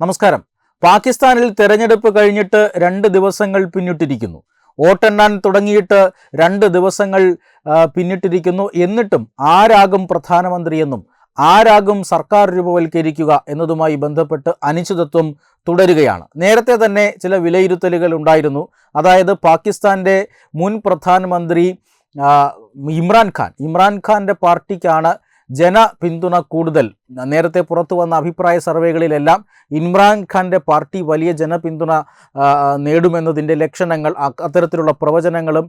നമസ്കാരം. പാകിസ്ഥാനിൽ തെരഞ്ഞെടുപ്പ് കഴിഞ്ഞിട്ട് രണ്ട് ദിവസങ്ങൾ പിന്നിട്ടിരിക്കുന്നു. വോട്ടെണ്ണാൻ തുടങ്ങിയിട്ട് രണ്ട് ദിവസങ്ങൾ പിന്നിട്ടിരിക്കുന്നു. എന്നിട്ടും ആരാകും പ്രധാനമന്ത്രിയെന്നും ആരാകും സർക്കാർ രൂപവൽക്കരിക്കുക എന്നതുമായി ബന്ധപ്പെട്ട് അനിശ്ചിതത്വം തുടരുകയാണ്. നേരത്തെ തന്നെ ചില വിലയിരുത്തലുകൾ ഉണ്ടായിരുന്നു. അതായത് പാകിസ്ഥാന്റെ മുൻ പ്രധാനമന്ത്രി ഇമ്രാൻഖാൻ. ഇമ്രാൻഖാന്റെ പാർട്ടിക്കാണ് ജന പിന്തുണ കൂടുതൽ. നേരത്തെ പുറത്തു വന്ന അഭിപ്രായ സർവേകളിലെല്ലാം ഇമ്രാൻഖാന്റെ പാർട്ടി വലിയ ജനപിന്തുണ നേടുമെന്നതിന്റെ ലക്ഷണങ്ങൾ അത്തരത്തിലുള്ള പ്രവചനങ്ങളും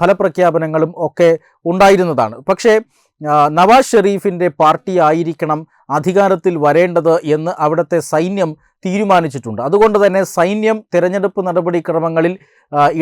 ഫലപ്രഖ്യാപനങ്ങളും ഒക്കെ ഉണ്ടായിരുന്നതാണ്. പക്ഷേ നവാസ് ഷെരീഫിന്റെ പാർട്ടി ആയിരിക്കണം അധികാരത്തിൽ വരേണ്ടത് എന്ന് അവിടുത്തെ സൈന്യം തീരുമാനിച്ചിട്ടുണ്ട്. അതുകൊണ്ട് തന്നെ സൈന്യം തിരഞ്ഞെടുപ്പ് നടപടിക്രമങ്ങളിൽ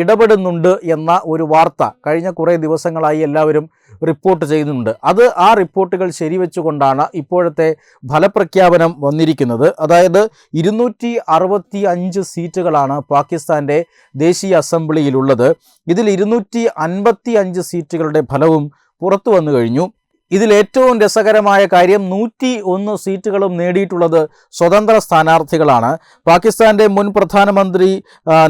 ഇടപെടുന്നുണ്ട് എന്ന ഒരു വാർത്ത കഴിഞ്ഞ കുറേ ദിവസങ്ങളായി എല്ലാവരും റിപ്പോർട്ട് ചെയ്യുന്നുണ്ട്. അത് ആ റിപ്പോർട്ടുകൾ ശരിവെച്ചുകൊണ്ടാണ് ഇപ്പോഴത്തെ ഫലപ്രഖ്യാപനം വന്നിരിക്കുന്നത്. അതായത് ഇരുന്നൂറ്റി അറുപത്തി അഞ്ച് സീറ്റുകളാണ് പാകിസ്ഥാന്റെ ദേശീയ അസംബ്ലിയിലുള്ളത്. ഇതിൽ ഇരുന്നൂറ്റി അൻപത്തി അഞ്ച് സീറ്റുകളുടെ ഫലവും പുറത്തു വന്നു കഴിഞ്ഞു. ഇതിൽ ഏറ്റവും രസകരമായ കാര്യം നൂറ്റി ഒന്ന് സീറ്റുകളും നേടിയിട്ടുള്ളത് സ്വതന്ത്ര സ്ഥാനാർത്ഥികളാണ്. പാകിസ്ഥാന്റെ മുൻ പ്രധാനമന്ത്രി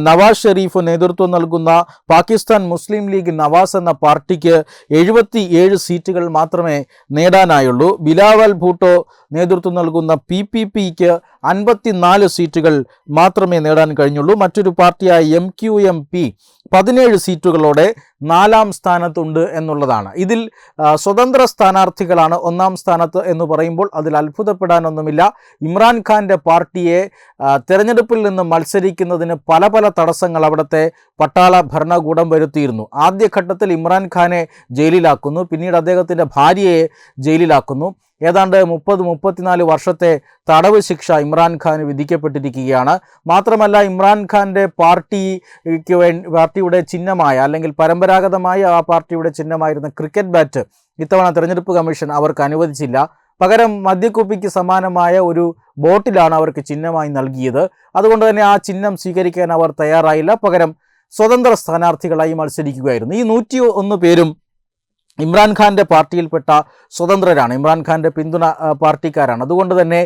നവാസ് ഷെരീഫ് നേതൃത്വം നൽകുന്ന പാകിസ്ഥാൻ മുസ്ലിം ലീഗ് നവാസ് എന്ന പാർട്ടിക്ക് എഴുപത്തി ഏഴ് സീറ്റുകൾ മാത്രമേ നേടാനായുള്ളൂ. ബിലാവൽ ഭൂട്ടോ നേതൃത്വം നൽകുന്ന പി പി പിക്ക് അൻപത്തിനാല് സീറ്റുകൾ മാത്രമേ നേടാൻ കഴിഞ്ഞുള്ളൂ. മറ്റൊരു പാർട്ടിയായ എം ക്യു എം പി പതിനേഴ് സീറ്റുകളോടെ നാലാം സ്ഥാനത്തുണ്ട് എന്നുള്ളതാണ്. ഇതിൽ സ്വതന്ത്ര സ്ഥാനാർത്ഥികളാണ് ഒന്നാം സ്ഥാനത്ത് എന്ന് പറയുമ്പോൾ അതിൽ അത്ഭുതപ്പെടാനൊന്നുമില്ല. ഇമ്രാൻഖാന്റെ പാർട്ടിയെ തിരഞ്ഞെടുപ്പിൽ നിന്ന് മത്സരിക്കുന്നതിന് പല പല തടസ്സങ്ങൾ അവിടുത്തെ പട്ടാള ഭരണകൂടം വരുത്തിയിരുന്നു. ആദ്യഘട്ടത്തിൽ ഇമ്രാൻഖാനെ ജയിലിലാക്കുന്നു. പിന്നീട് അദ്ദേഹത്തിന്റെ ഭാര്യയെ ജയിലിലാക്കുന്നു. ഏതാണ്ട് മുപ്പത് മുപ്പത്തിനാല് വർഷത്തെ തടവ് ശിക്ഷ ഇമ്രാൻഖാന് വിധിക്കപ്പെട്ടിരിക്കുകയാണ്. മാത്രമല്ല ഇമ്രാൻഖാന്റെ പാർട്ടിക്ക് വേ പാർട്ടിയുടെ ചിഹ്നമായ അല്ലെങ്കിൽ പരമ്പരാഗതമായ ആ പാർട്ടിയുടെ ചിഹ്നമായിരുന്ന ക്രിക്കറ്റ് ബാറ്റ് ഇത്തവണ തെരഞ്ഞെടുപ്പ് കമ്മീഷൻ അവർക്ക് അനുവദിച്ചില്ല. പകരം മദ്യക്കുപ്പിക്ക് സമാനമായ ഒരു ബോട്ടിലാണ് അവർക്ക് ചിഹ്നമായി നൽകിയത്. അതുകൊണ്ട് തന്നെ ആ ചിഹ്നം സ്വീകരിക്കാൻ അവർ തയ്യാറായില്ല. പകരം സ്വതന്ത്ര സ്ഥാനാർത്ഥികളായി മത്സരിക്കുകയായിരുന്നു. ഈ നൂറ്റി ഒന്ന് പേരും ഇമ്രാൻഖാന്റെ പാർട്ടിയിൽപ്പെട്ട സ്വതന്ത്രരാണ്. ഇമ്രാൻഖാന്റെ പിന്തുണ പാർട്ടിക്കാരാണ്. അതുകൊണ്ട് തന്നെ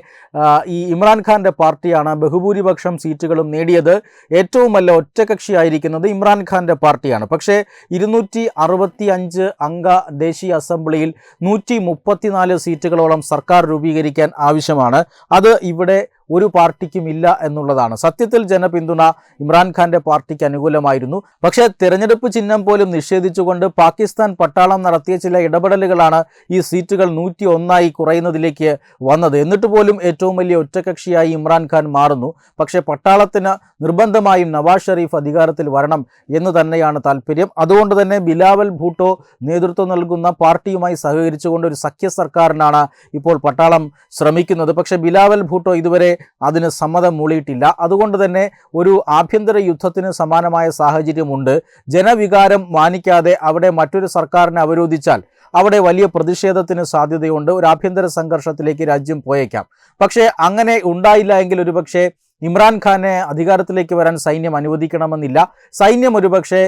ഈ ഇമ്രാൻഖാന്റെ പാർട്ടിയാണ് ബഹുഭൂരിപക്ഷം സീറ്റുകളും നേടിയത്. ഏറ്റവും നല്ല ഒറ്റകക്ഷിയായിരിക്കുന്നത് ഇമ്രാൻഖാന്റെ പാർട്ടിയാണ്. പക്ഷേ ഇരുന്നൂറ്റി അറുപത്തി അഞ്ച് അംഗ ദേശീയ അസംബ്ലിയിൽ നൂറ്റി മുപ്പത്തിനാല് സീറ്റുകളോളം സർക്കാർ രൂപീകരിക്കാൻ ആവശ്യമാണ്. അത് ഇവിടെ ഒരു പാർട്ടിക്കും ഇല്ല എന്നുള്ളതാണ്. സത്യത്തിൽ ജനപിന്തുണ ഇമ്രാൻഖാന്റെ പാർട്ടിക്ക് അനുകൂലമായിരുന്നു. പക്ഷേ തിരഞ്ഞെടുപ്പ് ചിഹ്നം പോലും നിഷേധിച്ചുകൊണ്ട് പാകിസ്ഥാൻ പട്ടാളം നടത്തിയ ചില ഇടപെടലുകളാണ് ഈ സീറ്റുകൾ നൂറ്റി ഒന്നായി കുറയുന്നതിലേക്ക് വന്നത്. എന്നിട്ട് പോലും ഏറ്റവും വലിയ ഒറ്റകക്ഷിയായി ഇമ്രാൻഖാൻ മാറുന്നു. പക്ഷേ പട്ടാളത്തിന് നിർബന്ധമായും നവാസ് ഷെരീഫ് അധികാരത്തിൽ വരണം എന്ന് തന്നെയാണ് താല്പര്യം. അതുകൊണ്ട് തന്നെ ബിലാവൽ ഭൂട്ടോ നേതൃത്വം നൽകുന്ന പാർട്ടിയുമായി സഹകരിച്ചുകൊണ്ട് ഒരു സഖ്യ സർക്കാരിനാണ് ഇപ്പോൾ പട്ടാളം ശ്രമിക്കുന്നത്. പക്ഷേ ബിലാവൽ ഭൂട്ടോ ഇതുവരെ അതിന് സമ്മതം മൂളിയിട്ടില്ല. അതുകൊണ്ട് തന്നെ ഒരു ആഭ്യന്തര യുദ്ധത്തിന് സമാനമായ സാഹചര്യമുണ്ട്. ജനവികാരം മാനിക്കാതെ അവിടെ മറ്റൊരു സർക്കാരിനെ അവരോധിച്ചാൽ അവിടെ വലിയ പ്രതിഷേധത്തിന് സാധ്യതയുണ്ട്. ഒരു ആഭ്യന്തര സംഘർഷത്തിലേക്ക് രാജ്യം പോയേക്കാം. പക്ഷേ അങ്ങനെ ഉണ്ടായില്ല എങ്കിൽ ഒരുപക്ഷെ ഇമ്രാൻഖാനെ അധികാരത്തിലേക്ക് വരാൻ സൈന്യം അനുവദിക്കണമെന്നില്ല. സൈന്യം ഒരുപക്ഷെ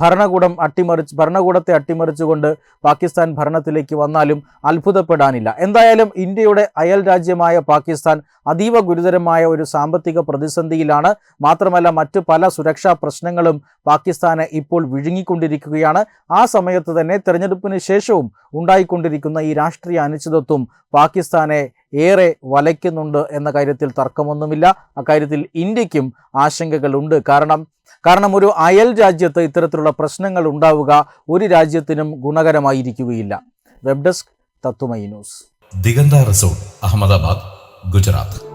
ഭരണകൂടം അട്ടിമറിച്ച് ഭരണകൂടത്തെ അട്ടിമറിച്ചുകൊണ്ട് പാകിസ്ഥാൻ ഭരണത്തിലേക്ക് വന്നാലും അത്ഭുതപ്പെടാനില്ല. എന്തായാലും ഇന്ത്യയുടെ അയൽ രാജ്യമായ പാകിസ്ഥാൻ അതീവ ഗുരുതരമായ ഒരു സാമ്പത്തിക പ്രതിസന്ധിയിലാണ്. മാത്രമല്ല മറ്റു പല സുരക്ഷാ പ്രശ്നങ്ങളും പാകിസ്ഥാനെ ഇപ്പോൾ വിഴുങ്ങിക്കൊണ്ടിരിക്കുകയാണ്. ആ സമയത്ത് തന്നെ തെരഞ്ഞെടുപ്പിന് ശേഷവും ഉണ്ടായിക്കൊണ്ടിരിക്കുന്ന ഈ രാഷ്ട്രീയ അനിശ്ചിതത്വം പാകിസ്ഥാനെ ഏറെ വലയ്ക്കുന്നുണ്ട് എന്ന കാര്യത്തിൽ തർക്കമൊന്നുമില്ല. അക്കാര്യത്തിൽ ഇന്ത്യക്കും ആശങ്കകളുണ്ട്. കാരണം കാരണം ഒരു അയൽ രാജ്യത്ത് ഇത്തരത്തിലുള്ള പ്രശ്നങ്ങൾ ഉണ്ടാവുക ഒരു രാജ്യത്തിനും ഗുണകരമായിരിക്കുകയില്ല. വെബ് ഡെസ്ക് തത്തുമൈ ന്യൂസ്. ദിഗന്ത റിസോർട്ട് അഹമ്മദാബാദ് ഗുജറാത്ത്.